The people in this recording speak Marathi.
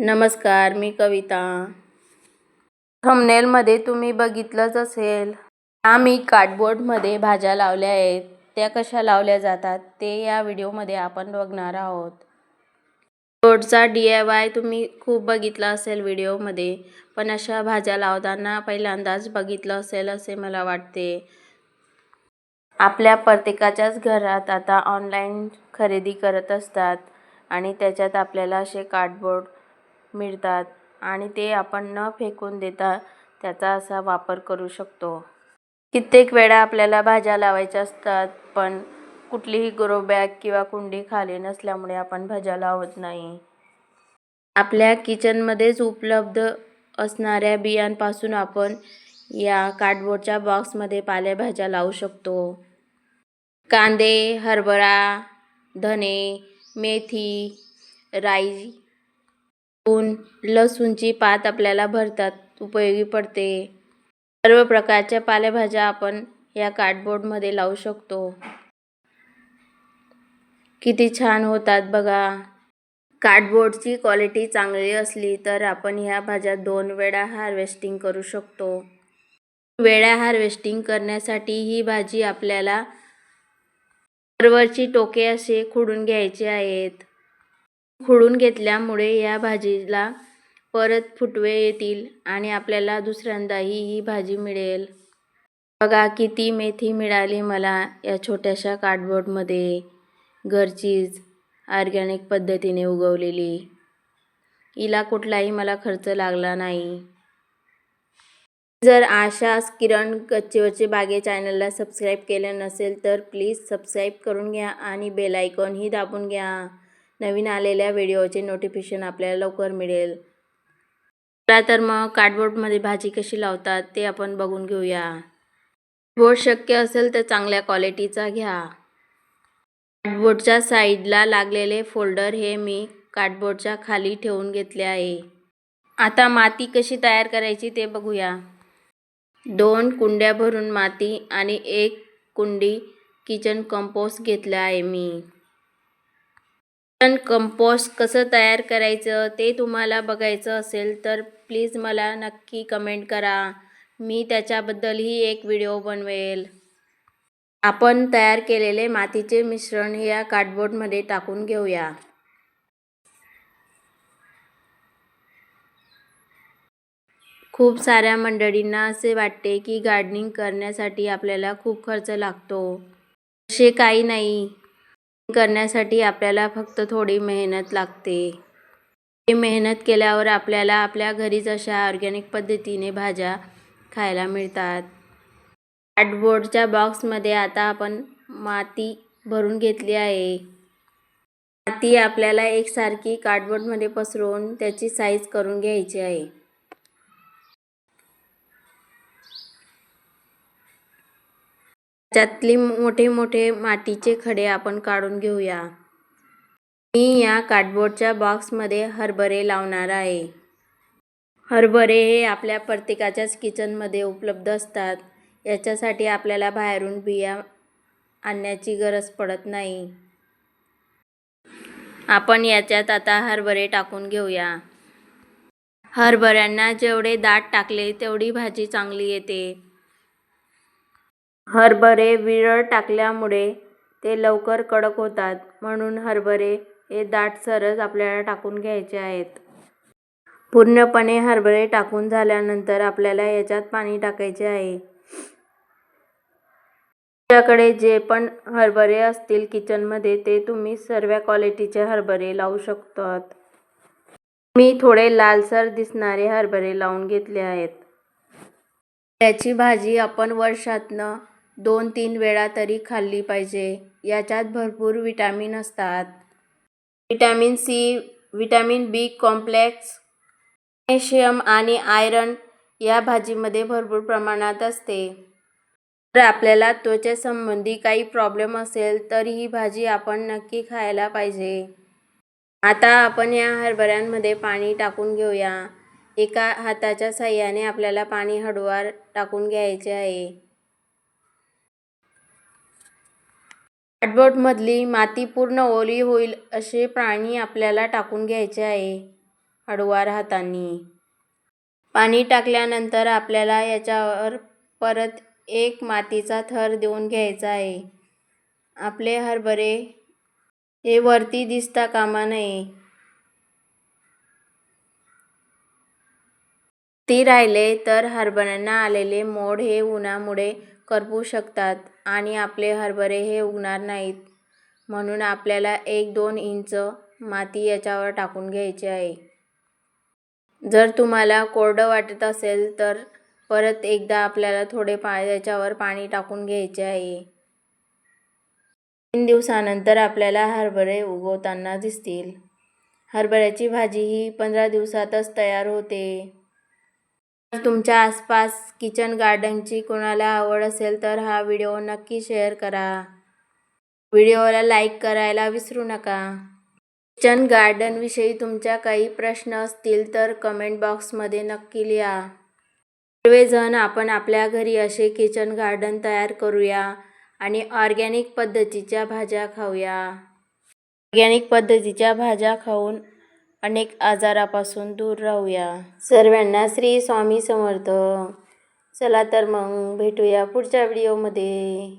नमस्कार मी कविता. थंबनेलमध्ये तुम्ही बघितलंच असेल. आम्ही कार्डबोर्डमध्ये भाज्या लावल्या आहेत. त्या कशा लावल्या जातात ते या व्हिडिओमध्ये आपण बघणार आहोत. बोर्डचा डी आय वाय तुम्ही खूप बघितला असेल व्हिडिओमध्ये पण अशा भाज्या लावताना पहिल्यांदाच बघितलं असेल असे मला वाटते. आपल्या प्रत्येकाच्याच घरात आता ऑनलाईन खरेदी करत असतात आणि त्याच्यात आपल्याला असे कार्डबोर्ड मिळतात आणि ते आपण न फेकून देता त्याचा असा वापर करू शकतो. कित्येक वेळा आपल्याला भाज्या लावायच्या असतात पण कुठलीही ग्रो बॅग किंवा कुंडी खाली नसल्यामुळे आपण भाज्या लावत नाही. आपल्या किचनमध्येच उपलब्ध असणाऱ्या बियांपासून आपण या कार्डबोर्डच्या बॉक्समध्ये पालेभाज्या लावू शकतो. कांदे हरभरा धने मेथी राई ऊन लसूणची पात आपल्याला भरतात उपयोगी पडते. सर्व प्रकारच्या पालेभाज्या आपण या कार्डबोर्डमध्ये लावू शकतो. किती छान होतात बघा. कार्डबोर्डची क्वालिटी चांगली असली तर आपण ह्या भाज्या दोन वेळा हार्वेस्टिंग करू शकतो. वेळा हार्वेस्टिंग करण्यासाठी ही भाजी आपल्याला सर्वची टोके असे खुडून घ्यायचे आहेत. खुडून घेतल्यामुळे या भाजीला परत फुटवे येतील आणि आपल्याला दुसऱ्यांदाही ही भाजी मिळेल. बघा किती मेथी मिळाली मला या छोट्याशा कार्डबोर्डमध्ये घरचीच ऑर्गॅनिक पद्धतीने उगवलेली. हिला कुठलाही मला खर्च लागला नाही. जर आशास किरण गच्चीवरचे बागे चॅनलला सबस्क्राईब केलं नसेल तर प्लीज सबस्क्राईब करून घ्या आणि बेल आयकॉनही दाबून घ्या. नवीन आलेल्या व्हिडिओचे नोटिफिकेशन आपल्याला लवकर मिळेल. चला तर मग कार्डबोर्डमध्ये भाजी कशी लावतात ते आपण बघून घेऊया. बोर्ड शक्य असेल तर चांगल्या क्वालिटीचा घ्या. कार्डबोर्डच्या साईडला लागलेले फोल्डर हे मी कार्डबोर्डच्या खाली ठेवून घेतले आहे. आता माती कशी तयार करायची ते बघूया. दोन कुंड्या भरून माती आणि एक कुंडी किचन कंपोस्ट घेतला आहे मी. किचन कंपोस्ट कसं तयार करायचं ते तुम्हाला बघायचं असेल तर प्लीज मला नक्की कमेंट करा. मी त्याच्याबद्दलही एक व्हिडिओ बनवेल. आपण तयार केलेले मातीचे मिश्रण या कार्डबोर्डमध्ये टाकून घेऊया. खूप साऱ्या मंडळींना असे वाटते की गार्डनिंग करण्यासाठी आपल्याला खूप खर्च लागतो. असे काही नाही. करण्यासाठी आपल्याला फक्त थोडी मेहनत लागते. मेहनत केल्यावर आपल्याला आपल्या घरीच अशा ऑर्गॅनिक पद्धतीने भाज्या खायला मिळतात. कार्डबोर्डच्या बॉक्समध्ये आता आपण माती भरून घेतली आहे. माती आपल्याला एकसारखी कार्डबोर्डमध्ये पसरवून त्याची साईज करून घ्यायची आहे. त्यातले मोठे मोठे मातीचे खडे आपण काढून घेऊया. मी या कार्डबोर्डच्या बॉक्समध्ये हरभरे लावणार आहे. हरभरे हे आपल्या प्रत्येकाच्याच किचनमध्ये उपलब्ध असतात. याच्यासाठी आपल्याला बाहेरून बिया आणण्याची गरज पडत नाही. आपण याच्यात आता हरभरे टाकून घेऊया. हरभऱ्यांना जेवढे दाट टाकले तेवढी भाजी चांगली येते. हरभरे विरळ टाकल्यामुळे ते लवकर कडक होतात. म्हणून हरभरे हे दाटसरच आपल्याला टाकून घ्यायचे आहेत. पूर्णपणे हरभरे टाकून झाल्यानंतर आपल्याला याच्यात पाणी टाकायचे आहे. तुमच्याकडे जे पण हरभरे असतील किचनमध्ये ते तुम्ही सर्व क्वालिटीचे हरभरे लावू शकतात. मी थोडे लालसर दिसणारे हरभरे लावून घेतले आहेत. त्याची भाजी आपण वर्षातनं दोन तीन वेळा तरी खाल्ली पाहिजे. याच्यात भरपूर विटॅमिन असतात. Vitamin C vitamin B complex magnesium आणि आयरन या भाजीमध्ये भरपूर प्रमाणात असते. जर आपल्याला त्वचेसंबंधी काही प्रॉब्लेम असेल तर ही भाजी आपण नक्की खायला पाहिजे. आता आपण या हरभऱ्यांमध्ये पाणी टाकून घेऊया. एका हाताच्या साह्याने आपल्याला पाणी हळूवार टाकून घ्यायचे आहे. आडवटमधली माती पूर्ण ओली होईल असे पाणी आपल्याला टाकून घ्यायचे आहे हळूवार हातांनी पाणी टाकल्यानंतर आपल्याला याच्यावर परत एक मातीचा थर देऊन घ्यायचा आहे. आपले हरभरे हे वरती दिसता कामा नये. ती राहिले तर हरभऱ्यांना आलेले मोड हे उन्हामुळे करपू शकतात आणि आपले हरभरे हे उगणार नाहीत. म्हणून आपल्याला एक दोन इंच माती याच्यावर टाकून घ्यायची आहे. जर तुम्हाला कोरडं वाटत असेल तर परत एकदा आपल्याला थोडे पा याच्यावर पाणी टाकून घ्यायचे आहे. तीन दिवसानंतर आपल्याला हरभरे उगवताना दिसतील. हरभऱ्याची भाजी ही पंधरा दिवसातच तयार होते. जर तुमच्या आसपास किचन गार्डनची कोणाला आवड असेल तर हा व्हिडिओ नक्की शेअर करा. व्हिडिओला लाईक करायला विसरू नका. किचन गार्डनविषयी तुमच्या काही प्रश्न असतील तर कमेंट बॉक्समध्ये नक्की लिहा. सर्वजण आपण आपल्या घरी असे किचन गार्डन तयार करूया आणि ऑर्गॅनिक पद्धतीच्या भाज्या खाऊया. ऑर्गॅनिक पद्धतीच्या भाज्या खाऊन अनेक आजारापासून दूर राहूया. सर्वांना श्री स्वामी समर्थ. चला तर मग भेटूया पुढच्या व्हिडिओमध्ये.